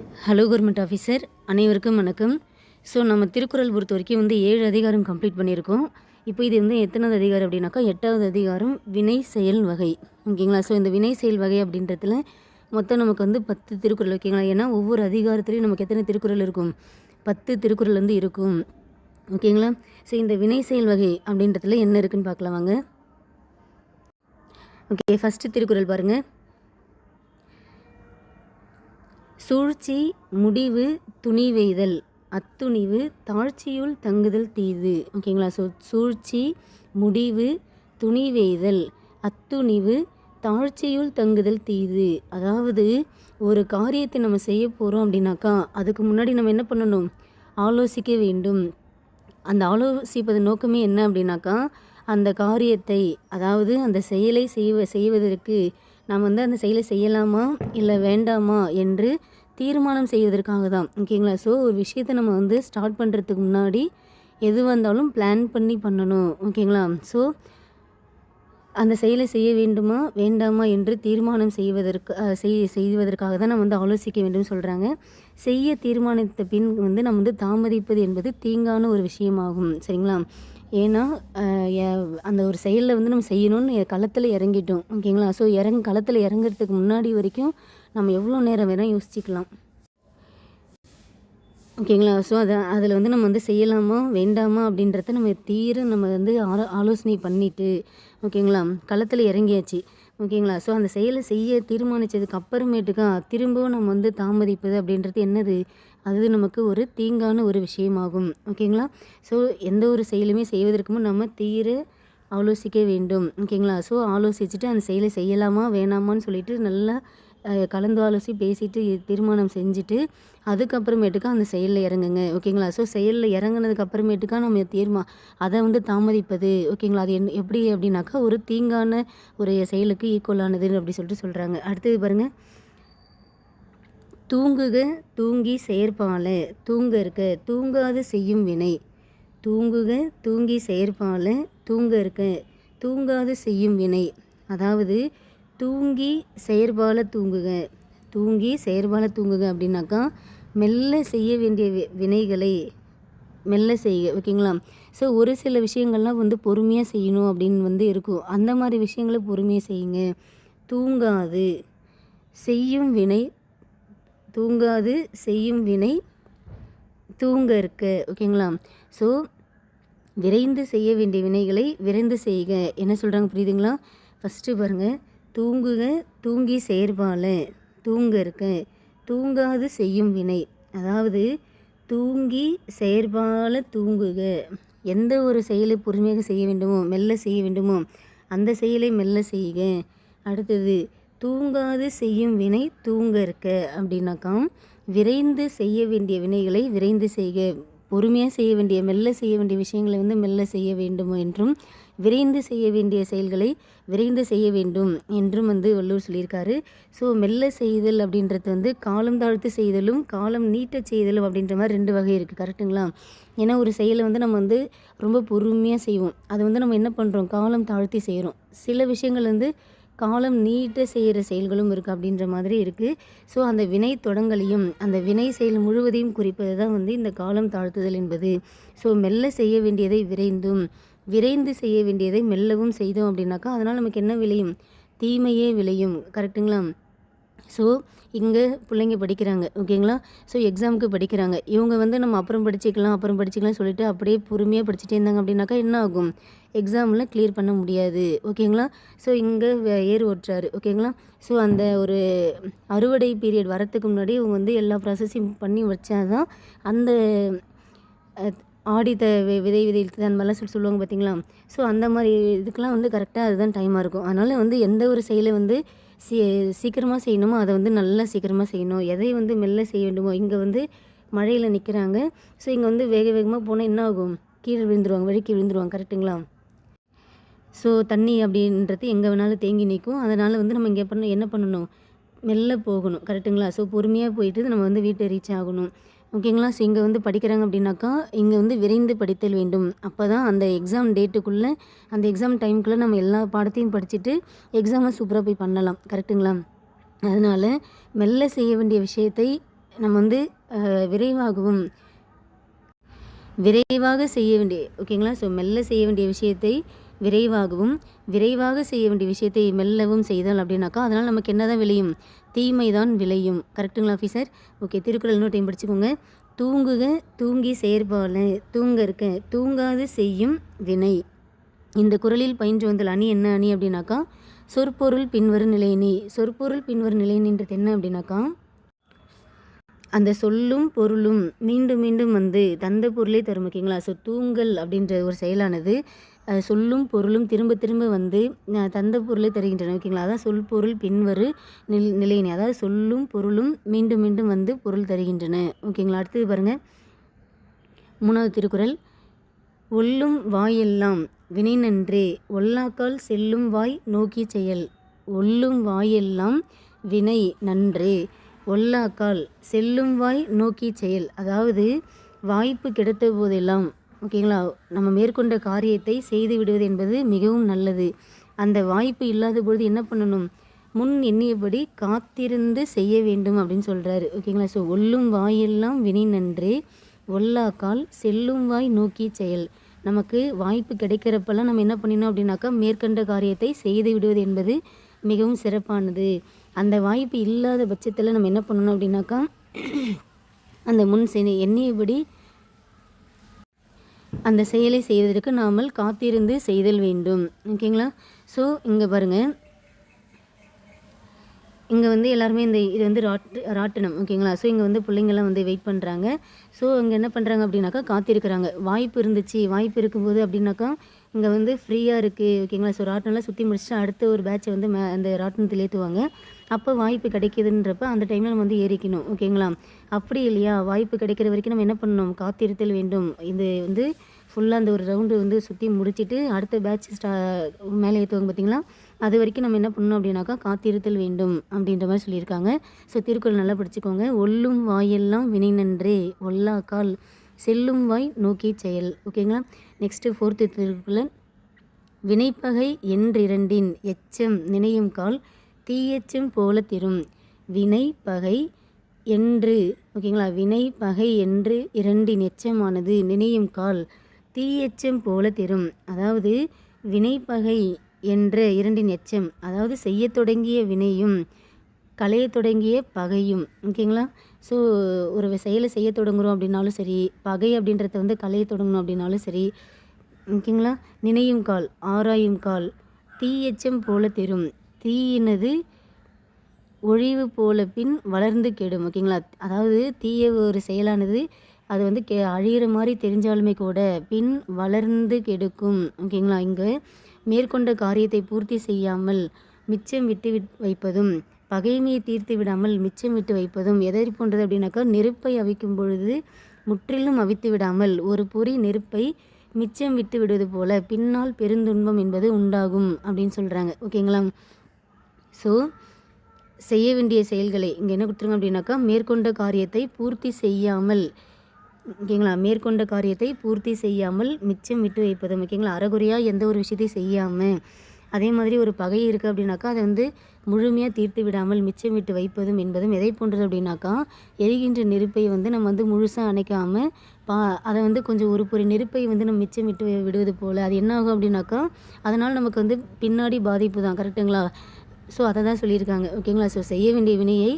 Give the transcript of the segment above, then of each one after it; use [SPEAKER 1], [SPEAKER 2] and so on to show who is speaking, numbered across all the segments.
[SPEAKER 1] Hello government officer அனைவருக்கும் வணக்கம். So நம்ம திருக்குறள் பொறுத்த வரைக்கும் வந்து ஏழு அதிகாரம் கம்ப்ளீட் பண்ணியிருக்கோம். இப்போ இது வந்து எத்தனாவது அதிகாரம் அப்படின்னாக்கா எட்டாவது அதிகாரம் வினை செயல் வகை. ஓகேங்களா? ஸோ இந்த வினை செயல் வகை அப்படின்றதுல மொத்தம் நமக்கு வந்து பத்து திருக்குறள் ஓகேங்களா? ஏன்னா ஒவ்வொரு அதிகாரத்துலேயும் நமக்கு எத்தனை திருக்குறள் இருக்கும்? பத்து திருக்குறள் வந்து இருக்கும். ஓகேங்களா? ஸோ இந்த வினை செயல் வகை அப்படின்றதுல என்ன இருக்குன்னு பார்க்கலாம் வாங்க. ஓகே ஃபஸ்ட்டு திருக்குறள் பாருங்கள் சூழ்ச்சி முடிவு துணிவெய்தல் அத்துணிவு தாழ்ச்சியுள் தங்குதல் தீது. ஓகேங்களா ஸோ சூழ்ச்சி முடிவு துணிவெய்தல் அத்துணிவு தாழ்ச்சியுள் தங்குதல் தீது. அதாவது ஒரு காரியத்தை நம்ம செய்ய போகிறோம் அப்படின்னாக்கா அதுக்கு முன்னாடி நம்ம என்ன பண்ணணும்? ஆலோசிக்க வேண்டும். அந்த ஆலோசிப்பதன் நோக்கமே என்ன அப்படின்னாக்கா அந்த காரியத்தை அதாவது அந்த செயலை செய்வ செய்வதற்கு நாம் வந்து அந்த செயலை செய்யலாமா இல்லை வேண்டாமா என்று தீர்மானம் செய்வதற்காக தான். ஓகேங்களா? ஸோ ஒரு விஷயத்தை நம்ம வந்து ஸ்டார்ட் பண்ணுறதுக்கு முன்னாடி எது வந்தாலும் பிளான் பண்ணி பண்ணணும். ஓகேங்களா? ஸோ அந்த செயலை செய்ய வேண்டுமா வேண்டாமா என்று தீர்மானம் செய்வதற்கு செய் செய்வதற்காக தான் நம்ம வந்து ஆலோசிக்க வேண்டும் சொல்கிறாங்க செய்ய தீர்மானித்த பின் வந்து நம்ம வந்து தாமதிப்பது என்பது தீங்கான ஒரு விஷயமாகும். சரிங்களா? ஏன்னா அந்த ஒரு செயலில் வந்து நம்ம செய்யணும்னு களத்தில் இறங்கிட்டோம். ஓகேங்களா? ஸோ இறங்க களத்தில் இறங்குறதுக்கு முன்னாடி வரைக்கும் நம்ம எவ்வளோ நேரம் வேணால் யோசிச்சுக்கலாம். ஓகேங்களா? ஸோ அதை அதில் வந்து நம்ம வந்து செய்யலாமா வேண்டாமா அப்படின்றத நம்ம தீர நம்ம வந்து ஆலோ ஆலோசனை பண்ணிவிட்டு ஓகேங்களா? களத்தில் இறங்கியாச்சு. ஓகேங்களா? ஸோ அந்த செயலை செய்ய தீர்மானித்ததுக்கு அப்புறமேட்டுக்கா திரும்பவும் நம்ம வந்து தாமதிப்பது அப்படின்றது என்னது? அது நமக்கு ஒரு தீங்கான ஒரு விஷயமாகும். ஓகேங்களா? ஸோ எந்த ஒரு செயலுமே செய்வதற்கு முன் நம்ம தீர ஆலோசிக்க வேண்டும். ஓகேங்களா? ஸோ ஆலோசிச்சுட்டு அந்த செயலை செய்யலாமா வேணாமான்னு சொல்லிட்டு நல்லா கலந்து ஆலோசி பேசிட்டு தீர்மானம் செஞ்சுட்டு அதுக்கப்புறமேட்டுக்கா அந்த செயலில் இறங்குங்க. ஓகேங்களா? ஸோ செயலில் இறங்குனதுக்கு அப்புறமேட்டுக்கா நம்ம தீர்மா அதை வந்து தாமதிப்பது. ஓகேங்களா? அது என் எப்படி அப்படின்னாக்கா ஒரு தீங்கான ஒரு செயலுக்கு ஈக்குவலானது அப்படி சொல்லிட்டு சொல்கிறாங்க அடுத்தது பாருங்கள் தூங்குக தூங்கி செயற்பால. தூங்க இருக்க தூங்காது செய்யும் வினை. தூங்குக தூங்கி செயற்பால. தூங்க இருக்க தூங்காது செய்யும் வினை. அதாவது தூங்கி செயற்பால தூங்குக. தூங்கி செயற்பால தூங்குக அப்படின்னாக்கா மெல்ல செய்ய வேண்டிய வி- வினைகளை மெல்ல செய்ய ஓகேங்களா? ஸோ ஒரு சில விஷயங்கள்லாம் வந்து பொறுமையாக செய்யணும் அப்படின்னு வந்து இருக்கும். அந்த மாதிரி விஷயங்களை பொறுமையாக செய்யுங்க. தூங்காது செய்யும் வினை தூங்காது செய்யும் வினை தூங்க இருக்க. ஓகேங்களா? ஸோ விரைந்து செய்ய வேண்டிய வினைகளை விரைந்து செய்க. என்ன சொல்கிறாங்க புரியுதுங்களா? ஃபஸ்ட்டு பாருங்கள் தூங்குக தூங்கி செயற்பால தூங்க இருக்க. தூங்காது செய்யும் வினை. அதாவது தூங்கி செயற்பால தூங்குக. எந்த ஒரு செயலை பொறுமையாக செய்ய வேண்டுமோ மெல்ல செய்ய வேண்டுமோ அந்த செயலை மெல்ல செய்க. அடுத்தது தூங்காது செய்யும் வினை தூங்க இருக்க அப்படின்னாக்கா விரைந்து செய்ய வேண்டிய வினைகளை விரைந்து செய்க பொறுமையாக செய்ய வேண்டிய மெல்ல செய்ய வேண்டிய விஷயங்களை வந்து மெல்ல செய்ய வேண்டும் என்றும் விரைந்து செய்ய வேண்டிய செயல்களை விரைந்து செய்ய வேண்டும் என்றும் வந்து வள்ளுவர் சொல்லியிருக்காரு. ஸோ மெல்ல செய்தல் அப்படின்றது வந்து காலம் தாழ்த்து செய்தலும் காலம் நீட்டச் செய்தலும் அப்படின்ற மாதிரி ரெண்டு வகை இருக்குது கரெக்ட்டுங்களா ஏன்னா ஒரு செயலை வந்து நம்ம வந்து ரொம்ப பொறுமையாக செய்வோம். அதை வந்து நம்ம என்ன பண்ணுறோம் காலம் தாழ்த்தி செய்கிறோம் சில விஷயங்கள் வந்து காலம் நீட்ட செய்கிற செயல்களும் இருக்குது அப்படின்ற மாதிரி இருக்குது ஸோ அந்த வினை தொடங்கலையும் அந்த வினை செயல் முழுவதையும் குறிப்பது தான் வந்து இந்த காலம் தாழ்த்துதல் என்பது. ஸோ மெல்ல செய்ய வேண்டியதை விரைந்தும் விரைந்து செய்ய வேண்டியதை மெல்லவும் செய்தோம் அப்படின்னாக்கா அதனால் நமக்கு என்ன விளையும்? தீமையே விளையும். கரெக்ட்டுங்களா ஸோ இங்கே பிள்ளைங்க படிக்கிறாங்க ஓகேங்களா? ஸோ எக்ஸாமுக்கு படிக்கிறாங்க. இவங்க வந்து நம்ம அப்புறம் படிச்சுக்கலாம் அப்புறம் படிச்சுக்கலாம் சொல்லிட்டு அப்படியே பொறுமையாக படிச்சுட்டே இருந்தாங்க அப்படின்னாக்கா என்ன ஆகும்? எக்ஸாமில் கிளியர் பண்ண முடியாது. ஓகேங்களா ஸோ இங்கே ஏர் ஓட்டுறாரு. ஓகேங்களா ஸோ அந்த ஒரு அறுவடை பீரியட் வரத்துக்கு முன்னாடி இவங்க வந்து எல்லா ப்ராசஸையும் பண்ணி வச்சாதான் அந்த ஆடி ஆடித்த வி- விதை விதைத்து அந்த மாதிரிலாம் சொல்லி சொல்லுவாங்க பார்த்தீங்களா ஸோ அந்த மாதிரி இதுக்கெலாம் வந்து கரெக்டாக அதுதான் டைமாக இருக்கும். அதனால் வந்து எந்த ஒரு செயலை வந்து சீ சீக்கிரமாக செய்யணுமோ அதை வந்து நல்லா சீக்கிரமாக செய்யணும். எதை வந்து மெல்ல செய்ய வேண்டுமோ இங்கே வந்து மழையில் நிற்கிறாங்க ஸோ இங்கே வந்து வேக வேகமாக போனால் என்ன ஆகும்? கீழே விழுந்துருவாங்க வழுக்கி விழுந்துருவாங்க கரெக்ட்டுங்களா ஸோ தண்ணி அப்படின்றது எங்கே வேணாலும் தேங்கி நிற்கும் அதனால் வந்து நம்ம இங்கே பண்ண என்ன பண்ணணும்? மெல்ல போகணும். கரெக்ட்டுங்களா ஸோ பொறுமையாக போயிட்டு நம்ம வந்து வீட்டை ரீச் ஆகணும். ஓகேங்களா ஸோ இங்கே வந்து படிக்கிறாங்க அப்படின்னாக்கா இங்கே வந்து விரைந்து படித்தல் வேண்டும். அப்போ தான் அந்த எக்ஸாம் டேட்டுக்குள்ளே அந்த எக்ஸாம் டைமுக்குள்ளே நம்ம எல்லா பாடத்தையும் படிச்சுட்டு எக்ஸாமை சூப்பராக போய் பண்ணலாம். கரெக்ட்டுங்களா அதனால் மெல்ல செய்ய வேண்டிய விஷயத்தை நம்ம வந்து விரைவாகவும் விரைவாக செய்ய வேண்டிய ஓகேங்களா ஸோ மெல்ல செய்ய வேண்டிய விஷயத்தை விரைவாகவும் விரைவாக செய்ய வேண்டிய விஷயத்தை மெல்லவும் செய்தால் அப்படின்னாக்கா அதனால் நமக்கு என்ன தான் விளையும்? தீமை தான் விளையும். கரெக்டுங்களா ஆஃபீஸர் ஓகே திருக்குறள் நோட்டையும் படிச்சுக்கோங்க. தூங்குக தூங்கி செயற்பால தூங்க இருக்க தூங்காது செய்யும் வினை. இந்த குரலில் பயின்று வந்த அணி என்ன அணி அப்படின்னாக்கா சொற்பொருள் பின்வரும் நிலையினி சொற்பொருள் பின்வரும் நிலையணின்றது என்ன அப்படின்னாக்கா அந்த சொல்லும் பொருளும் மீண்டும் மீண்டும் வந்து தந்த பொருளே தரும் ஓகேங்களா ஸோ தூங்கல் அப்படின்ற ஒரு செயலானது சொல்லும் பொருளும் திரும்ப திரும்ப வந்து தந்த பொருளை தருகின்றன. ஓகேங்களா? அதான் சொல் பொருள் பின்வரு நில் நிலையினை. அதாவது சொல்லும் பொருளும் மீண்டும் மீண்டும் வந்து பொருள் தருகின்றன. ஓகேங்களா? அடுத்தது பாருங்கள் மூணாவது திருக்குறள். ஒல்லும் வாயெல்லாம் வினை நன்றே. ஒல்லாக்கால் செல்லும் வாய் நோக்கி செயல். ஒல்லும் வாயெல்லாம் வினை நன்றே. ஒல்லாக்கால் செல்லும் வாய் நோக்கி செயல். அதாவது வாய்ப்பு கிடைத்த போதெல்லாம் ஓகேங்களா? நம்ம மேற்கொண்ட காரியத்தை செய்து விடுவது என்பது மிகவும் நல்லது. அந்த வாய்ப்பு இல்லாத பொழுது என்ன பண்ணணும்? முன் எண்ணியபடி காத்திருந்து செய்ய வேண்டும் அப்படின்னு சொல்கிறாரு ஓகேங்களா? ஸோ ஒல்லும் வாயெல்லாம் வினை நன்று. ஒல்லாக்கால் செல்லும் வாய் நோக்கி செயல். நமக்கு வாய்ப்பு கிடைக்கிறப்பெல்லாம் நம்ம என்ன பண்ணினோம் அப்படின்னாக்கா மேற்கண்ட காரியத்தை செய்து விடுவது என்பது மிகவும் சிறப்பானது. அந்த வாய்ப்பு இல்லாத பட்சத்தில் நம்ம என்ன பண்ணணும் அப்படின்னாக்கா அந்த முன் செய் எண்ணியபடி அந்த செயலை செய்வதற்கு நாமல் காத்திருந்து செய்தல் வேண்டும். ஓகேங்களா? ஸோ இங்கே பாருங்கள் இங்கே வந்து எல்லாருமே இந்த இது வந்து ராட் ராட்டினம் ஓகேங்களா? ஸோ இங்கே வந்து பிள்ளைங்கள்லாம் வந்து வெயிட் பண்ணுறாங்க ஸோ இங்கே என்ன பண்ணுறாங்க அப்படின்னாக்கா காத்திருக்கிறாங்க. வாய்ப்பு இருந்துச்சு. வாய்ப்பு இருக்கும்போது அப்படின்னாக்கா இங்கே வந்து ஃப்ரீயாக இருக்குது ஓகேங்களா? ஸோ ராட்டினம்லாம் சுற்றி முடிச்சுட்டு அடுத்த ஒரு பேட்சை வந்து மே அந்த ராட்டினத்தில் ஏற்றுவாங்க அப்போ வாய்ப்பு கிடைக்குதுன்றப்ப அந்த டைமில் நம்ம வந்து ஏறிக்கணும். ஓகேங்களா? அப்படி இல்லையா? வாய்ப்பு கிடைக்கிற வரைக்கும் நம்ம என்ன பண்ணணும்? காத்திருத்தல் வேண்டும். இது வந்து ஃபுல்லாக அந்த ஒரு ரவுண்டு வந்து சுற்றி முடிச்சிட்டு அடுத்த பேட்ச் ஸ்டா மேலே ஏற்றுவாங்க பார்த்தீங்களா அது வரைக்கும் நம்ம என்ன பண்ணணும் அப்படின்னாக்கா காத்திருத்தல் வேண்டும் அப்படின்ற மாதிரி சொல்லியிருக்காங்க. ஸோ திருக்குறள் நல்லா படிச்சுக்கோங்க. ஒல்லும் வாயெல்லாம் வினை நன்றே ஒல்லாக்கால் செல்லும் வாய் நோக்கி செயல். ஓகேங்களா நெக்ஸ்ட்டு ஃபோர்த்து திருக்குறள். வினைப்பகை என்றிரண்டின் எச்சம் நினையும் கால் தீயச்சம் போல திரும். வினை பகை என்று ஓகேங்களா வினை பகை என்று இரண்டின் எச்சமானது நினையும் கால் தீயச்சம் போல திரும். அதாவது வினைப்பகை என்ற இரண்டின் எச்சம். அதாவது செய்ய தொடங்கிய வினையும் களையத் தொடங்கிய பகையும். ஓகேங்களா ஸோ ஒரு செயலை செய்ய தொடங்குறோம் அப்படின்னாலும் சரி பகை அப்படின்றத வந்து களைய தொடங்கணும் அப்படின்னாலும் சரி ஓகேங்களா நினையும் கால் ஆராயும் கால் தீயச்சம் போல தெரும். தீயினது ஒழிவு போல பின் வளர்ந்து கெடும் ஓகேங்களா அதாவது தீய ஒரு செயலானது அது வந்து கெ அழியிற மாதிரி தெரிஞ்சாலுமே கூட பின் வளர்ந்து கெடுக்கும். ஓகேங்களா இங்கே மேற்கொண்ட காரியத்தை பூர்த்தி செய்யாமல் மிச்சம் விட்டு விட் வைப்பதும் பகைமையை தீர்த்து விடாமல் மிச்சம் விட்டு வைப்பதும் எதை போன்றது அப்படின்னாக்கா நெருப்பை அவிக்கும் பொழுது முற்றிலும் அவித்து விடாமல் ஒரு பொறி நெருப்பை மிச்சம் விட்டு விடுவது போல பின்னால் பெருந்துன்பம் என்பது உண்டாகும் அப்படின்னு சொல்கிறாங்க ஓகேங்களா ஸோ செய்ய வேண்டிய செயல்களை இங்கே என்ன கொடுத்துருங்க அப்படின்னாக்கா மேற்கொண்ட காரியத்தை பூர்த்தி செய்யாமல் ஓகேங்களா? மேற்கொண்ட காரியத்தை பூர்த்தி செய்யாமல் மிச்சம் விட்டு வைப்பதும் ஓகேங்களா? அறகுறையாக எந்த ஒரு விஷயத்தையும் செய்யாமல் அதே மாதிரி ஒரு பகை இருக்குது அப்படின்னாக்கா அதை வந்து முழுமையாக தீர்த்து விடாமல் மிச்சம் விட்டு வைப்பதும் என்பதும் எதை போன்றது அப்படின்னாக்கா எரிகின்ற நெருப்பை வந்து நம்ம வந்து முழுசாக அணைக்காமல் பா அதை வந்து கொஞ்சம் ஒரு பொறி நெருப்பை வந்து நம்ம மிச்சம் விட்டு விடுவது போல் அது என்ன ஆகும் அப்படின்னாக்கா அதனால் நமக்கு வந்து பின்னாடி பாதிப்பு தான். கரெக்டுங்களா ஸோ அதை தான் சொல்லியிருக்காங்க. ஓகேங்களா? ஸோ செய்ய வேண்டிய வினையை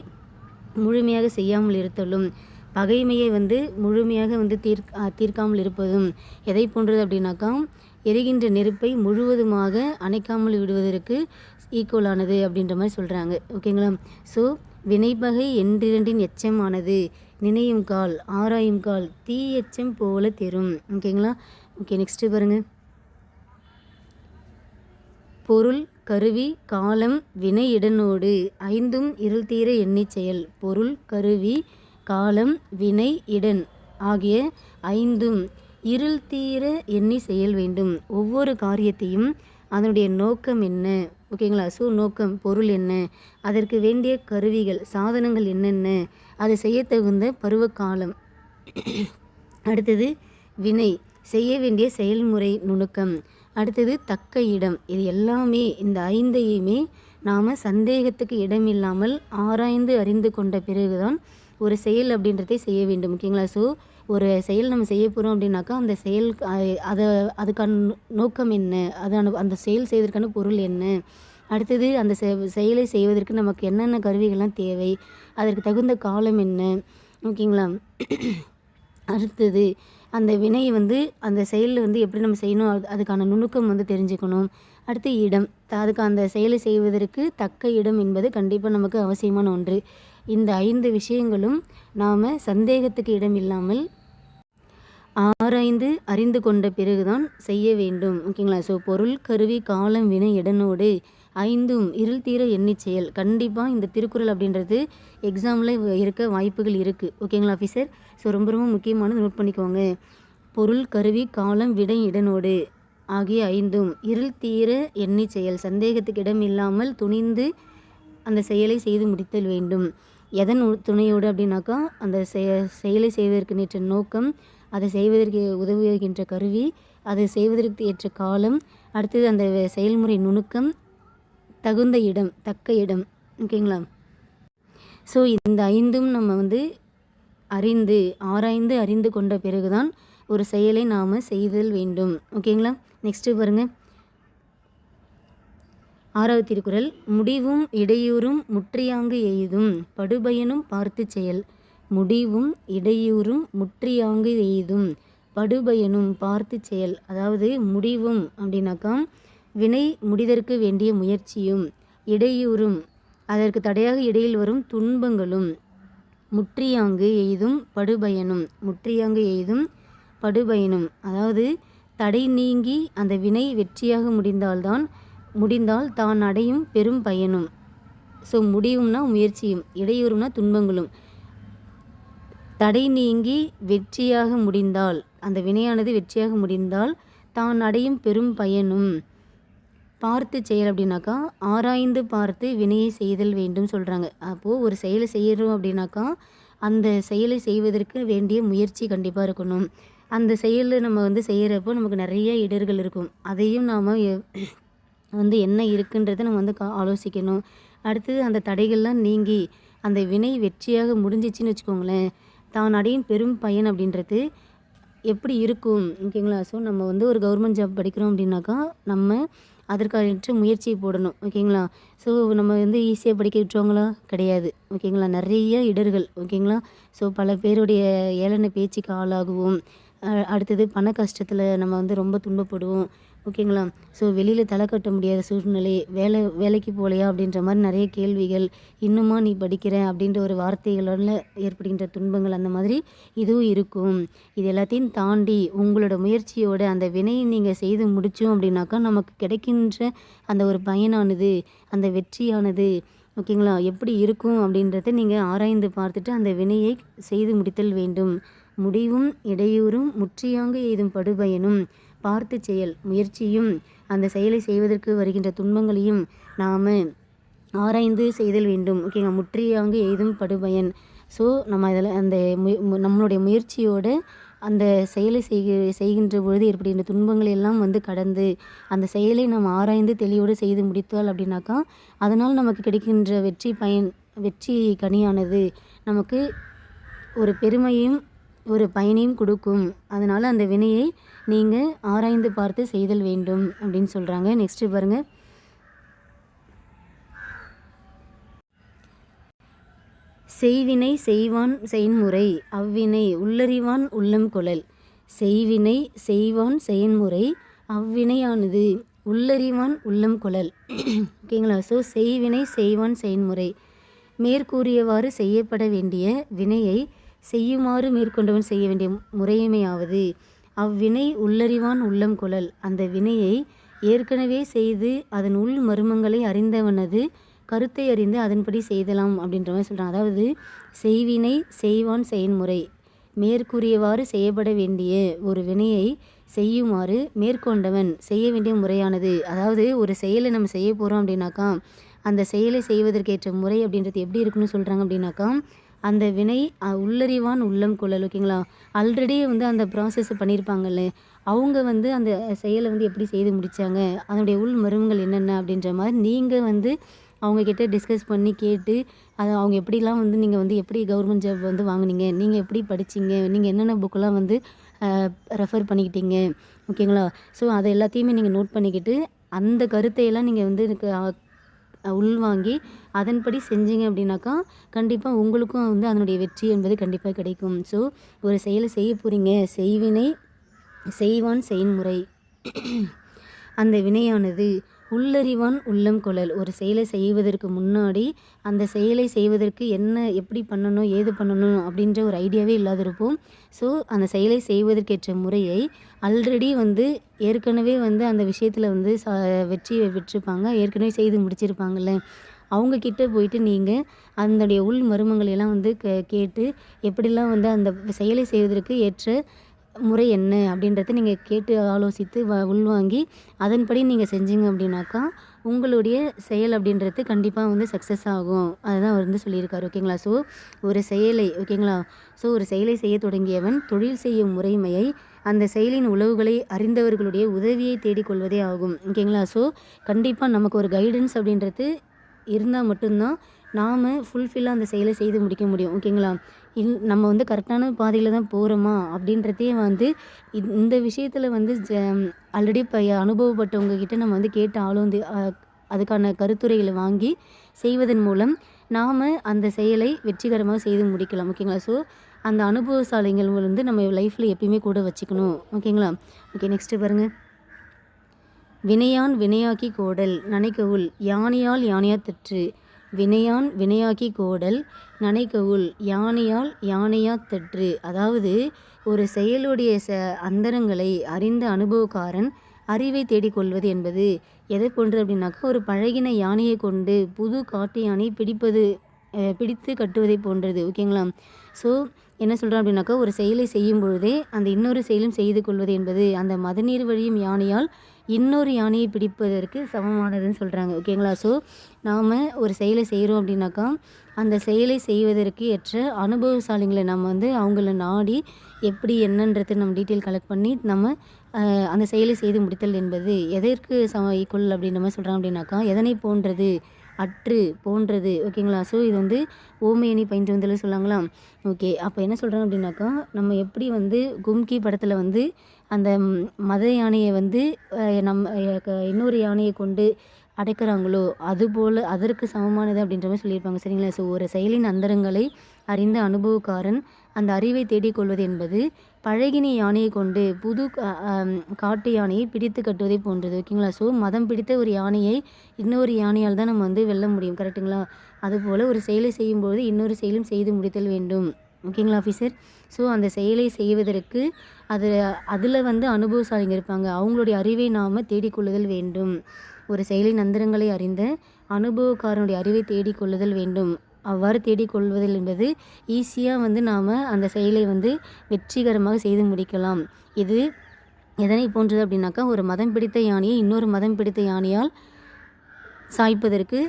[SPEAKER 1] முழுமையாக செய்யாமல் இருத்தலும். பகைமையை வந்து முழுமையாக வந்து தீர்க் தீர்க்காமல் இருப்பதும் எதை போன்றது அப்படின்னாக்கா எரிகின்ற நெருப்பை முழுவதுமாக அணைக்காமல் விடுவதற்கு ஈக்குவலானது அப்படின்ற மாதிரி சொல்கிறாங்க ஓகேங்களா ஸோ வினைப்பகை என்றிரண்டின் எச்சமானது நினையும் கால் ஆராயும் கால் தீ எச்சம் போல தெரும். ஓகேங்களா ஓகே நெக்ஸ்ட்டு பாருங்கள் பொருள் கருவி காலம் வினை இடனோடு ஐந்தும் இருள் தீர எண்ணி செயல். பொருள் கருவி காலம் வினை இடன் ஆகிய ஐந்தும் இருள் தீர எண்ணி செயல் வேண்டும். ஒவ்வொரு காரியத்தையும் அதனுடைய நோக்கம் என்ன? ஓகேங்களா? ஸோ நோக்கம் பொருள் என்ன? அதற்கு வேண்டிய கருவிகள் சாதனங்கள் என்னென்ன? அதை செய்ய தகுந்த பருவ காலம் அடுத்தது வினை. செய்ய வேண்டிய செயல்முறை நுணுக்கம். அடுத்தது தக்க இடம். இது எல்லாமே இந்த ஐந்தையுமே நாம் சந்தேகத்துக்கு இடமில்லாமல் ஆராய்ந்து அறிந்து கொண்ட பிறகுதான் ஒரு செயல் அப்படின்றதே செய்ய வேண்டும் ஓகேங்களா? ஸோ ஒரு செயல் நம்ம செய்ய போகிறோம் அப்படின்னாக்கா அந்த செயல் அதை அதுக்கான நோக்கம் என்ன? அதான அந்த செயல் செய்வதற்கான பொருள் என்ன? அடுத்தது அந்த செ செயலை செய்வதற்கு நமக்கு என்னென்ன கருவிகள்லாம் தேவை? அதற்கு தகுந்த காலம் என்ன? ஓகேங்களா? அடுத்தது அந்த வினை வந்து அந்த செயலில் வந்து எப்படி நம்ம செய்யணும்? அது அதுக்கான நுணுக்கம் வந்து தெரிஞ்சுக்கணும். அடுத்து இடம். அதுக்கு அந்த செயலை செய்வதற்கு தக்க இடம் என்பது கண்டிப்பாக நமக்கு அவசியமான ஒன்று. இந்த ஐந்து விஷயங்களும் நாம் சந்தேகத்துக்கு இடம் இல்லாமல் ஆராய்ந்து அறிந்து கொண்ட பிறகுதான் செய்ய வேண்டும். ஓகேங்களா? ஸோ பொருள் கருவி காலம் வினை இடனோடு ஐந்தும் இருள் தீர எண்ணி செயல். கண்டிப்பாக இந்த திருக்குறள் அப்படின்றது எக்ஸாமில் இருக்க வாய்ப்புகள் இருக்குது ஓகேங்களா ஆஃபீஸர் ஸோ ரொம்ப ரொம்ப முக்கியமானது நோட் பண்ணிக்கோங்க. பொருள் கருவி காலம் விடை இடனோடு ஆகிய ஐந்தும் இருள் தீர எண்ணி செயல். சந்தேகத்துக்கு இடம் இல்லாமல் துணிந்து அந்த செயலை செய்து முடித்தல் வேண்டும். எதன் துணையோடு அப்படின்னாக்கா அந்த செயலை செய்வதற்கு நேற்ற நோக்கம் அதை செய்வதற்கு உதவுகின்ற கருவி அதை செய்வதற்கு ஏற்ற காலம் அடுத்தது அந்த செயல்முறை நுணுக்கம் தகுந்த இடம் தக்க இடம் ஓகேங்களா? ஸோ இந்த ஐந்தும் நம்ம வந்து அறிந்து ஆராய்ந்து அறிந்து கொண்ட பிறகுதான் ஒரு செயலை நாம் செய்தல் வேண்டும். ஓகேங்களா? நெக்ஸ்ட்டு பாருங்கள் ஆறாவது திருக்குறள் முடிவும் இடையூறும் முற்றியாங்கு எய்தும் படுபயனும் பார்த்து செயல். முடிவும் இடையூறும் முற்றியாங்கு எய்தும் படுபயனும் பார்த்து செயல். அதாவது முடிவும் அப்படின்னாக்கா வினை முடிதற்கு வேண்டிய முயற்சியும் இடையூறும் அதற்கு தடையாக இடையில் வரும் துன்பங்களும் முற்றியாங்கு எய்தும் படுபயனும் முற்றியாங்கு எய்தும் படுபயனும். அதாவது தடை நீங்கி அந்த வினை வெற்றியாக முடிந்தால்தான் முடிந்தால் தான் அடையும் பெரும் பயனும். ஸோ முடியும்னா முயற்சியும் இடையூறும்னா துன்பங்களும். தடை நீங்கி வெற்றியாக முடிந்தால் அந்த வினையானது வெற்றியாக முடிந்தால் தான் அடையும் பெரும் பயனும். பார்த்து செயல் அப்படின்னாக்கா ஆராய்ந்து பார்த்து வினையை செய்தல் வேண்டும் சொல்கிறாங்க அப்போது ஒரு செயலை செய்கிறோம் அப்படின்னாக்கா அந்த செயலை செய்வதற்கு வேண்டிய முயற்சி கண்டிப்பாக இருக்கணும். அந்த செயலில் நம்ம வந்து செய்கிறப்போ நமக்கு நிறைய இடர்கள் இருக்கும். அதையும் நாம் வந்து என்ன இருக்குன்றதை நம்ம வந்து கா ஆலோசிக்கணும். அடுத்தது அந்த தடைகள்லாம் நீங்கி அந்த வினை வெற்றியாக முடிஞ்சிச்சின்னு வச்சுக்கோங்களேன் தான் அடையும் பெரும் பயன் அப்படின்றது எப்படி இருக்கும் ஓகேங்களா? ஸோ நம்ம வந்து ஒரு கவர்மெண்ட் ஜாப் படிக்கிறோம் அப்படின்னாக்கா நம்ம அதற்கான முயற்சியை போடணும் ஓகேங்களா? ஸோ நம்ம வந்து ஈஸியாக படிக்க விட்டுருவாங்களா? கிடையாது ஓகேங்களா? நிறைய இடர்கள் ஓகேங்களா? ஸோ பல பேருடைய ஏளன பேச்சுக்கு ஆளாகுவோம். அடுத்தது பண கஷ்டத்தில் நம்ம வந்து ரொம்ப துன்பப்படுவோம். ஓகேங்களா? ஸோ வெளியில் தலை கட்ட முடியாத சூழ்நிலை வேலை வேலைக்கு போகலையா அப்படின்ற மாதிரி நிறைய கேள்விகள் இன்னுமா நீ படிக்கிற? அப்படின்ற ஒரு வார்த்தைகளோட ஏற்படுகின்ற துன்பங்கள் அந்த மாதிரி இதுவும் இருக்கும். இது எல்லாத்தையும் தாண்டி உங்களோட முயற்சியோட அந்த வினையை நீங்கள் செய்து முடித்தோம் அப்படின்னாக்கா நமக்கு கிடைக்கின்ற அந்த ஒரு பயனானது அந்த வெற்றியானது ஓகேங்களா? எப்படி இருக்கும் அப்படின்றத நீங்கள் ஆராய்ந்து பார்த்துட்டு அந்த வினையை செய்து முடித்தல் வேண்டும். முடிவும் இடையூறும் முற்றியாங்க எய்தும் படுபயனும். பார்த்து செயல் முயற்சியும் அந்த செயலை செய்வதற்கு வருகின்ற துன்பங்களையும் நாம் ஆராய்ந்து செய்தல் வேண்டும். ஓகேங்க? முற்றியாங்கு எய்தும் படுபயன். ஸோ நம்ம அதில் அந்த நம்மளுடைய முயற்சியோட அந்த செயலை செய்க செய்கின்ற பொழுது ஏற்படுகின்ற துன்பங்களை எல்லாம் வந்து கடந்து அந்த செயலை நாம் ஆராய்ந்து தெளிவோடு செய்து முடித்தால் அப்படின்னாக்கா அதனால் நமக்கு கிடைக்கின்ற வெற்றி பயன் வெற்றி கனியானது. நமக்கு ஒரு பெருமையும் ஒரு பயனையும் கொடுக்கும். அதனால் அந்த வினையை நீங்கள் ஆராய்ந்து பார்த்து செய்தல் வேண்டும் அப்படின்னு சொல்கிறாங்க நெக்ஸ்ட்டு பாருங்கள் செய்வினை செய்வான் செயன்முறை அவ்வினை உள்ளறிவான் உள்ளம் கொழல். செய்வினை செய்வான் செயன்முறை அவ்வினையானது உள்ளறிவான் உள்ளம் கொழல். ஓகேங்களா ஸோ செய்வினை செய்வான் செயன்முறை. மேற்கூறியவாறு செய்யப்பட வேண்டிய வினையை செய்யுமாறு மேற்கொண்டவன் செய்ய வேண்டிய முறையுமையாவது. அவ்வினை உள்ளறிவான் உள்ளம் குழல். அந்த வினையை ஏற்கனவே செய்து அதன் உள் மர்மங்களை அறிந்தவனது கருத்தை அறிந்து அதன்படி செய்தலாம் அப்படின்ற மாதிரி சொல்கிறான் அதாவது செய்வினை செய்வான் செயன்முறை. மேற்கூறியவாறு செய்யப்பட வேண்டிய ஒரு வினையை செய்யுமாறு மேற்கொண்டவன் செய்ய வேண்டிய முறையானது. அதாவது ஒரு செயலை நம்ம செய்ய போகிறோம் அப்படின்னாக்கா அந்த செயலை செய்வதற்கேற்ற முறை அப்படின்றது எப்படி இருக்குன்னு சொல்கிறாங்க அப்படின்னாக்கா அந்த வினை உள்ளறிவான் உள்ளம் கொள்ளல் ஓகேங்களா? ஆல்ரெடி வந்து அந்த ப்ராசஸ் பண்ணியிருப்பாங்கல்ல அவங்க வந்து அந்த செயலை வந்து எப்படி செய்து முடித்தாங்க அதனுடைய உள் மருமங்கள் என்னென்ன அப்படின்ற மாதிரி நீங்கள் வந்து அவங்கக்கிட்ட டிஸ்கஸ் பண்ணி கேட்டு அதை அவங்க எப்படிலாம் வந்து நீங்கள் வந்து எப்படி கவர்மெண்ட் ஜாப் வந்து வாங்குனீங்க? நீங்கள் எப்படி படிச்சீங்க? நீங்கள் என்னென்ன புக்கெல்லாம் வந்து ரெஃபர் பண்ணிக்கிட்டீங்க? ஓகேங்களா? ஸோ அதை எல்லாத்தையுமே நீங்கள் நோட் பண்ணிக்கிட்டு அந்த கருத்தையெல்லாம் நீங்கள் வந்து எனக்கு உள்வாங்கி அதன்படி செஞ்சீங்க அப்படின்னாக்கா கண்டிப்பாக உங்களுக்கும் வந்து அதனுடைய வெற்றி என்பது கண்டிப்பாக கிடைக்கும். ஸோ ஒரு செயலை செய்ய போகிறீங்க செய்வினை செய்வான் செயன்முறை அந்த வினையானது உள்ளறிவான் உள்ளம் குழல். ஒரு செயலை செய்வதற்கு முன்னாடி அந்த செயலை செய்வதற்கு என்ன எப்படி பண்ணணும் ஏது பண்ணணும் அப்படின்ற ஒரு ஐடியாவே இல்லாதிருப்போம். ஸோ அந்த செயலை செய்வதற்கேற்ற முறையை ஆல்ரெடி வந்து ஏற்கனவே வந்து அந்த விஷயத்தில் வந்து ச வெற்றி பெற்றிருப்பாங்க. ஏற்கனவே செய்து முடிச்சிருப்பாங்கல்ல. அவங்கக்கிட்ட போயிட்டு நீங்கள் அதனுடைய உள் மர்மங்களை எல்லாம் வந்து கே கேட்டு எப்படிலாம் வந்து அந்த செயலை செய்வதற்கு ஏற்ற முறை என்ன அப்படின்றத நீங்கள் கேட்டு ஆலோசித்து வ உள்வாங்கி அதன்படி நீங்கள் செஞ்சீங்க அப்படின்னாக்கா உங்களுடைய செயல் அப்படின்றது கண்டிப்பாக வந்து சக்ஸஸ் ஆகும். அதுதான் அவர் வந்து சொல்லியிருக்காரு ஓகேங்களா ஸோ ஒரு செயலை ஓகேங்களா ஸோ ஒரு செயலை செய்ய தொடங்கியவன் தொழில் செய்யும் முறைமையை அந்த செயலின் உளவுகளை அறிந்தவர்களுடைய உதவியை தேடிக்கொள்வதே ஆகும் ஓகேங்களா ஸோ கண்டிப்பாக நமக்கு ஒரு கைடன்ஸ் அப்படின்றது இருந்தால் மட்டும்தான் நாம் ஃபுல்ஃபில்லாக அந்த செயலை செய்து முடிக்க முடியும். ஓகேங்களா? இல் நம்ம வந்து கரெக்டான பாதையில் தான் போகிறோமா அப்படின்றதே வந்து இந்த- விஷயத்தில் வந்து ஜ ஆல்ரெடி இப்போ அனுபவப்பட்டவங்க கிட்ட நம்ம வந்து கேட்டு ஆளுந்து அதுக்கான கருத்துரைகளை வாங்கி செய்வதன் மூலம் நாம் அந்த செயலை வெற்றிகரமாக செய்து முடிக்கலாம். ஓகேங்களா? ஸோ அந்த அனுபவசாலிகள் வந்து நம்ம லைஃப்பில் எப்பயுமே கூட வச்சுக்கணும். ஓகேங்களா? ஓகே நெக்ஸ்ட்டு பாருங்கள் வினையான் வினையாக்கி கோடல் நனைக்கவுள் யானையால் யானையா தற்று. வினையான் வினையாக்கி கோடல் நனைக்கவுள் யானையால் யானையா தற்று. அதாவது ஒரு செயலுடைய ச அந்தரங்களை அறிந்த அனுபவக்காரன் அறிவை தேடிக்கொள்வது என்பது எதை போன்று அப்படின்னாக்கா ஒரு பழகின யானையை கொண்டு புது காட்டு யானை பிடிப்பது பிடித்து கட்டுவதை போன்றது ஓகேங்களா ஸோ என்ன சொல்கிறோம் அப்படின்னாக்கா ஒரு செயலை செய்யும் பொழுதே அந்த இன்னொரு செயலும் செய்து கொள்வது என்பது அந்த மதநீர் வழியும் யானையால் இன்னொரு யானையை பிடிப்பதற்கு சமமானதுன்னு சொல்கிறாங்க ஓகேங்களா ஸோ நாம் ஒரு செயலை செய்கிறோம் அப்படின்னாக்கா அந்த செயலை செய்வதற்கு ஏற்ற அனுபவசாலிங்களை நம்ம வந்து அவங்கள நாடி எப்படி என்னன்றது நம்ம டீட்டெயில் கலெக்ட் பண்ணி நம்ம அந்த செயலை செய்து முடித்தல் என்பது எதற்கு சம ஈக்குவல் அப்படின்ற மாதிரி சொல்கிறாங்க அப்படின்னாக்கா எதனை போன்றது அற்று போன்றது ஓகேங்களா ஸோ இது வந்து ஓமையணி பயின்று வந்ததில் சொல்லாங்களா? ஓகே அப்போ என்ன சொல்கிறாங்க அப்படின்னாக்கா நம்ம எப்படி வந்து கும்கி படத்தில் வந்து அந்த மத யானையை வந்து நம்ம இன்னொரு யானையை கொண்டு அடைக்கிறாங்களோ அதுபோல் அதற்கு சமமானது அப்படின்ற மாதிரி சொல்லியிருப்பாங்க சரிங்களா? ஸோ ஒரு செயலின் அந்தரங்களை அறிந்த அனுபவக்காரன் அந்த அறிவை தேடிக்கொள்வது என்பது பழகின யானையை கொண்டு புது கா- காட்டு யானையை பிடித்து கட்டுவதை போன்றது ஓகேங்களா ஸோ மதம் பிடித்த ஒரு யானையை இன்னொரு யானையால் தான் நம்ம வந்து வெல்ல முடியும் கரெக்ட்டுங்களா அதுபோல் ஒரு செயலை செய்யும்போது இன்னொரு செயலும் செய்து முடித்தல் வேண்டும் ஓகேங்களா ஆஃபீஸர் ஸோ அந்த செயலை செய்வதற்கு அது அதில் வந்து அனுபவசாலிங்க இருப்பாங்க. அவங்களுடைய அறிவை நாம் தேடிக்கொள்ளுதல் வேண்டும். ஒரு செயலின் அந்தரங்களை அறிந்த அனுபவக்காரனுடைய அறிவை தேடிக்கொள்ளுதல் வேண்டும். அவ்வாறு தேடிக்கொள்வதில் என்பது ஈஸியாக வந்து நாம் அந்த செயலை வந்து வெற்றிகரமாக செய்து முடிக்கலாம். இது எதனை போன்றது அப்படின்னாக்கா ஒரு மதம் பிடித்த யானையை இன்னொரு மதம் பிடித்த யானையால் சாய்ப்பதற்கு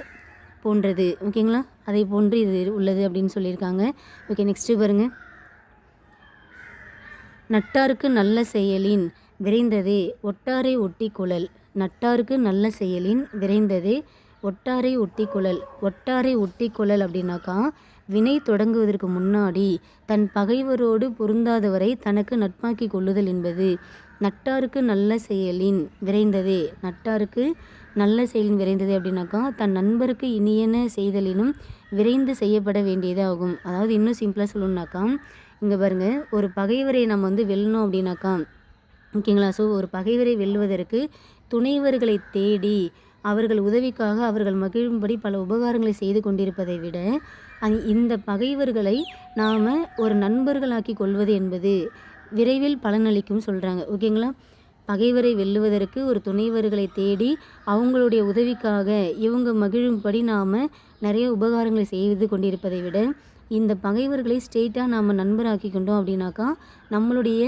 [SPEAKER 1] போன்றது. ஓகேங்களா? அதை போன்று இது உள்ளது அப்படின்னு சொல்லியிருக்காங்க. ஓகே நெக்ஸ்ட்டு பாருங்கள் நட்டாருக்கு நல்ல செயலின் விரைந்ததே ஒட்டாரை ஒட்டி குழல். நட்டாருக்கு நல்ல செயலின் விரைந்ததே ஒட்டாரை ஒட்டி குழல். ஒட்டாரை ஒட்டி குழல் அப்படின்னாக்கா வினை தொடங்குவதற்கு முன்னாடி தன் பகைவரோடு பொருந்தாதவரை தனக்கு நட்பாக்கி கொள்ளுதல் என்பது நட்டாருக்கு நல்ல செயலின் விரைந்ததே. நட்டாருக்கு நல்ல செயலின் விரைந்தது அப்படின்னாக்கா தன் நண்பருக்கு இனியன செய்தலினும் விரைந்து செய்யப்பட வேண்டியதாகும் அதாவது இன்னும் சிம்பிளாக சொல்லணுன்னாக்கா இங்கே பாருங்க ஒரு பகைவரை நம்ம வந்து வெல்லணும் அப்படின்னாக்கா ஓகேங்களா? ஸோ ஒரு பகைவரை வெல்லுவதற்கு துணைவர்களை தேடி அவர்கள் உதவிக்காக அவர்கள் மகிழும்படி பல உபகாரங்களை செய்து கொண்டிருப்பதை விட இந்த பகைவர்களை நாம் ஒரு நண்பர்களாக்கி கொள்வது என்பது விரைவில் பலனளிக்கும் சொல்கிறாங்க ஓகேங்களா? பகைவரை வெல்லுவதற்கு ஒரு துணைவர்களை தேடி அவங்களுடைய உதவிக்காக இவங்க மகிழும்படி நாம் நிறைய உபகாரங்களை செய்து கொண்டிருப்பதை விட இந்த பகைவர்களை ஸ்ட்ரெயிட்டாக நாம் நண்பராக்கி கொண்டோம் அப்படின்னாக்கா நம்மளுடைய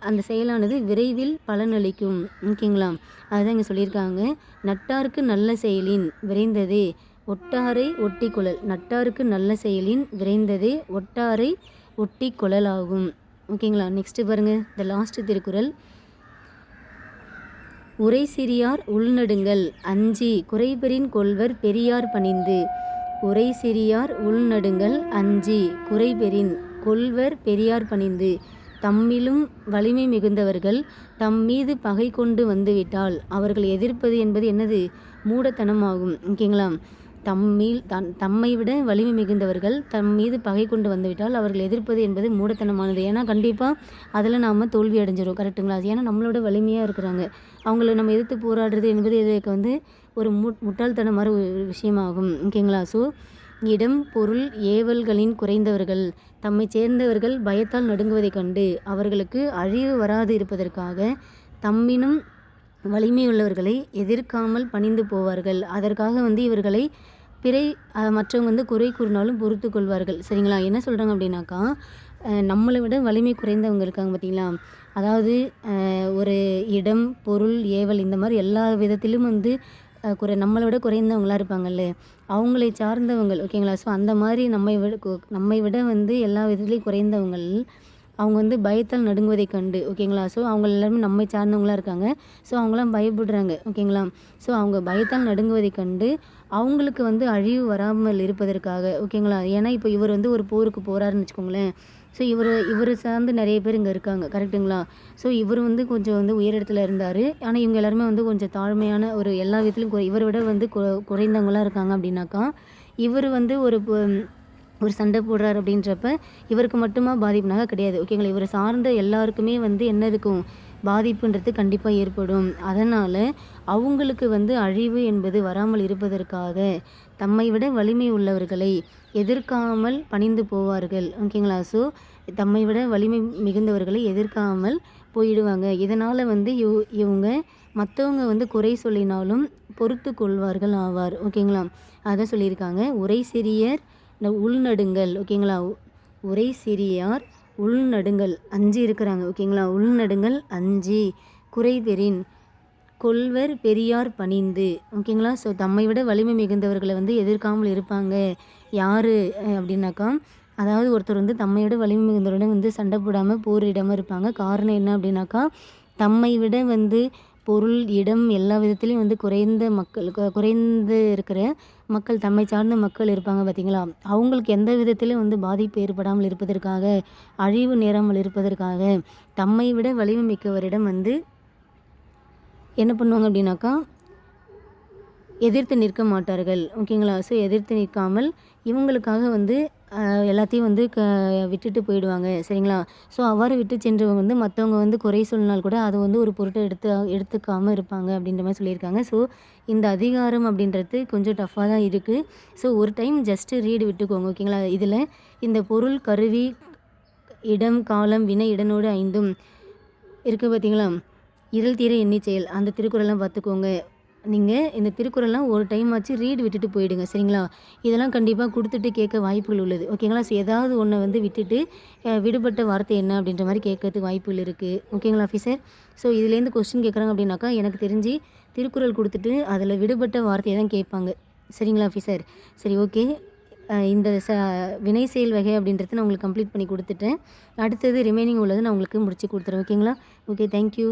[SPEAKER 1] அந்த செயலானது விரைவில் பலனளிக்கும். ஓகேங்களா? அதுதான் இங்கே சொல்லியிருக்காங்க. நட்டாருக்கு நல்ல செயலின் விரைந்ததே ஒட்டாரை ஒட்டி குழல் நட்டாருக்கு நல்ல செயலின் விரைந்ததே ஒட்டாரை ஒட்டி குழலாகும் ஓகேங்களா? நெக்ஸ்ட்டு பாருங்கள் இந்த லாஸ்ட் திருக்குறள். உரை சிறியார் உள்நடுங்கள். அஞ்சி குறைபெறின் கொள்வர் பெரியார் பணிந்து. உரை சிறியார் உள்நடுங்கள். அஞ்சி குறைபெறின் கொள்வர் பெரியார் பணிந்து. தம்மிலும் வலிமை மிகுந்தவர்கள் தம் மீது பகை கொண்டு வந்துவிட்டால் அவர்கள் எதிர்ப்பது என்பது என்னது? மூடத்தனமாகும். ஓகேங்களா தம்மில் தன் தம்மை விட வலிமை மிகுந்தவர்கள் தம் மீது பகை கொண்டு வந்துவிட்டால் அவர்கள் எதிர்ப்பது என்பது மூடத்தனமானது. ஏன்னா கண்டிப்பாக அதில் நாம் தோல்வி அடைஞ்சிடும் கரெக்டுங்களா ஏன்னா நம்மளோட வலிமையாக இருக்கிறாங்க. அவங்கள நம்ம எதிர்த்து போராடுறது என்பது இதுக்கு வந்து ஒரு மு முட்டாள்தனமான ஒரு விஷயமாகும். ஓகேங்களா ஸோ இடம் பொருள் ஏவல்களின் குறைந்தவர்கள். தம்மை சேர்ந்தவர்கள் பயத்தால் நடுங்குவதைக் கண்டு அவர்களுக்கு அழிவு வராது இருப்பதற்காக தம்மினும் வலிமையுள்ளவர்களை எதிர்க்காமல் பணிந்து போவார்கள். அதற்காக வந்து இவர்களை பிறை மற்றவங்க வந்து குறை கூறினாலும் பொறுத்து கொள்வார்கள். சரிங்களா? என்ன சொல்கிறாங்க அப்படின்னாக்கா நம்மளை விட வலிமை குறைந்தவங்க இருக்காங்க பார்த்தீங்களா? அதாவது ஒரு இடம் பொருள் ஏவல் இந்த மாதிரி எல்லா விதத்திலும் வந்து குறை நம்மளை விட குறைந்தவங்களா இருப்பாங்கல்ல? அவங்களை சார்ந்தவங்கள் ஓகேங்களா ஸோ அந்த மாதிரி நம்மை விட நம்மை விட வந்து எல்லா விதத்துலேயும் குறைந்தவங்கள் அவங்க வந்து பயத்தால் நடுங்குவதைக் கண்டு ஓகேங்களா ஸோ அவங்க எல்லாருமே நம்மை சார்ந்தவங்களா இருக்காங்க. ஸோ அவங்களாம் பயப்படுறாங்க ஓகேங்களா ஸோ அவங்க பயத்தால் நடுங்குவதைக் கண்டு அவங்களுக்கு வந்து அழிவு வராமல் இருப்பதற்காக ஓகேங்களா ஏன்னா இப்போ இவர் வந்து ஒரு போருக்கு போகிறாருன்னு வச்சுக்கோங்களேன். ஸோ இவர் இவர் சார்ந்து நிறைய பேர் இங்கே இருக்காங்க. கரெக்டுங்களா ஸோ இவர் வந்து கொஞ்சம் வந்து உயரிடத்தில் இருந்தார். ஆனால் இவங்க எல்லாருமே வந்து கொஞ்சம் தாழ்மையான ஒரு எல்லா விதத்துலையும் குறை இவரை விட வந்து கு- குறைந்தவங்களா இருக்காங்க அப்படின்னாக்கா இவர் வந்து ஒரு ஒரு சண்டை போடுறாரு அப்படின்றப்ப இவருக்கு மட்டுமா பாதிப்புனாக கிடையாது. ஓகேங்களா இவரை சார்ந்த எல்லாருக்குமே வந்து என்ன இருக்கும்? பாதிப்புன்றது கண்டிப்பாக ஏற்படும். அதனால் அவங்களுக்கு வந்து அழிவு என்பது வராமல் இருப்பதற்காக தம்மை விட வலிமை உள்ளவர்களை எதிர்க்காமல் பணிந்து போவார்கள். ஓகேங்களா ஸோ தம்மை விட வலிமை மிகுந்தவர்களை எதிர்க்காமல் போயிடுவாங்க. இதனால் வந்து இவ் இவங்க மற்றவங்க வந்து குறை சொல்லினாலும் பொறுத்து கொள்வார்கள் ஆவார். ஓகேங்களா அதான் சொல்லியிருக்காங்க. உரை சிறியர் உள்நடுங்கள். ஓகேங்களா உரை சிறியார் உள்நடுங்கள். அஞ்சு இருக்கிறாங்க. ஓகேங்களா உள்நடுங்கள் அஞ்சு குறைபெறின் கொள்வர் பெரியார் பணிந்து. ஓகேங்களா? ஸோ தம்மை விட வலிமை மிகுந்தவர்களை வந்து எதிர்க்காமல் இருப்பாங்க. யார்? அப்படின்னாக்கா அதாவது ஒருத்தர் வந்து தம்மை விட வலிமை மிகுந்தவருடன் வந்து சண்டை போடாமல் போரிடாமல் இருப்பாங்க. காரணம் என்ன அப்படின்னாக்கா தம்மை விட வந்து பொருள் இடம் எல்லா விதத்துலேயும் வந்து குறைந்த மக்கள் குறைந்து இருக்கிற மக்கள் தம்மை சார்ந்த மக்கள் இருப்பாங்க பார்த்தீங்களா அவங்களுக்கு எந்த விதத்திலும் வந்து பாதிப்பு ஏற்படாமல் இருப்பதற்காக அழிவு நேராமல் இருப்பதற்காக தம்மை விட வலிமை மிக்கவரிடம் வந்து என்ன பண்ணுவாங்க அப்படின்னாக்கா எதிர்த்து நிற்க மாட்டார்கள். ஓகேங்களா? ஸோ எதிர்த்து நிற்காமல் இவங்களுக்காக வந்து எல்லாத்தையும் வந்து க விட்டுட்டு போயிடுவாங்க. சரிங்களா? ஸோ அவ்வாறு விட்டு சென்றவங்க வந்து மற்றவங்க வந்து குறை சொல்லினால் கூட அதை வந்து ஒரு பொருட்டை எடுத்து எடுத்துக்காமல் இருப்பாங்க அப்படின்ற மாதிரி சொல்லியிருக்காங்க. ஸோ இந்த அதிகாரம் அப்படின்றது கொஞ்சம் டஃப்பாக தான் இருக்குது ஸோ ஒரு டைம் ஜஸ்ட்டு ரீடு விட்டுக்கோங்க ஓகேங்களா? இதில் இந்த பொருள் கருவி இடம் காலம் வினை இடனோடு ஐந்தும் இருக்குது பார்த்தீங்களா இருள் தீர எண்ணி செயல். அந்த திருக்குறள்லாம் பார்த்துக்கோங்க நீங்கள் இந்த திருக்குறள்லாம் ஒரு டைம் ஆச்சு ரீட் விட்டுட்டு போயிடுங்க. சரிங்களா? இதெல்லாம் கண்டிப்பாக கொடுத்துட்டு கேட்க வாய்ப்புகள் உள்ளது. ஓகேங்களா ஸோ ஏதாவது ஒன்றை வந்து விட்டுட்டு விடுபட்ட வார்த்தை என்ன அப்படின்ற மாதிரி கேட்கறதுக்கு வாய்ப்புகள் இருக்குது ஓகேங்களா ஆஃபீஸர் ஸோ இதுலேருந்து கொஸ்டின் கேட்குறாங்க அப்படின்னாக்கா எனக்கு தெரிஞ்சு திருக்குறள் கொடுத்துட்டு அதில் விடுபட்ட வார்த்தையை தான் கேட்பாங்க. சரிங்களா ஆஃபீஸர் சரி ஓகே இந்த ச வினை செயல் வகை அப்படின்றத நான் உங்களுக்கு கம்ப்ளீட் பண்ணி கொடுத்துட்டேன். அடுத்தது ரிமைனிங் உள்ளது நான் உங்களுக்கு முடிச்சு கொடுத்துறேன். ஓகேங்களா ஓகே தேங்க்யூ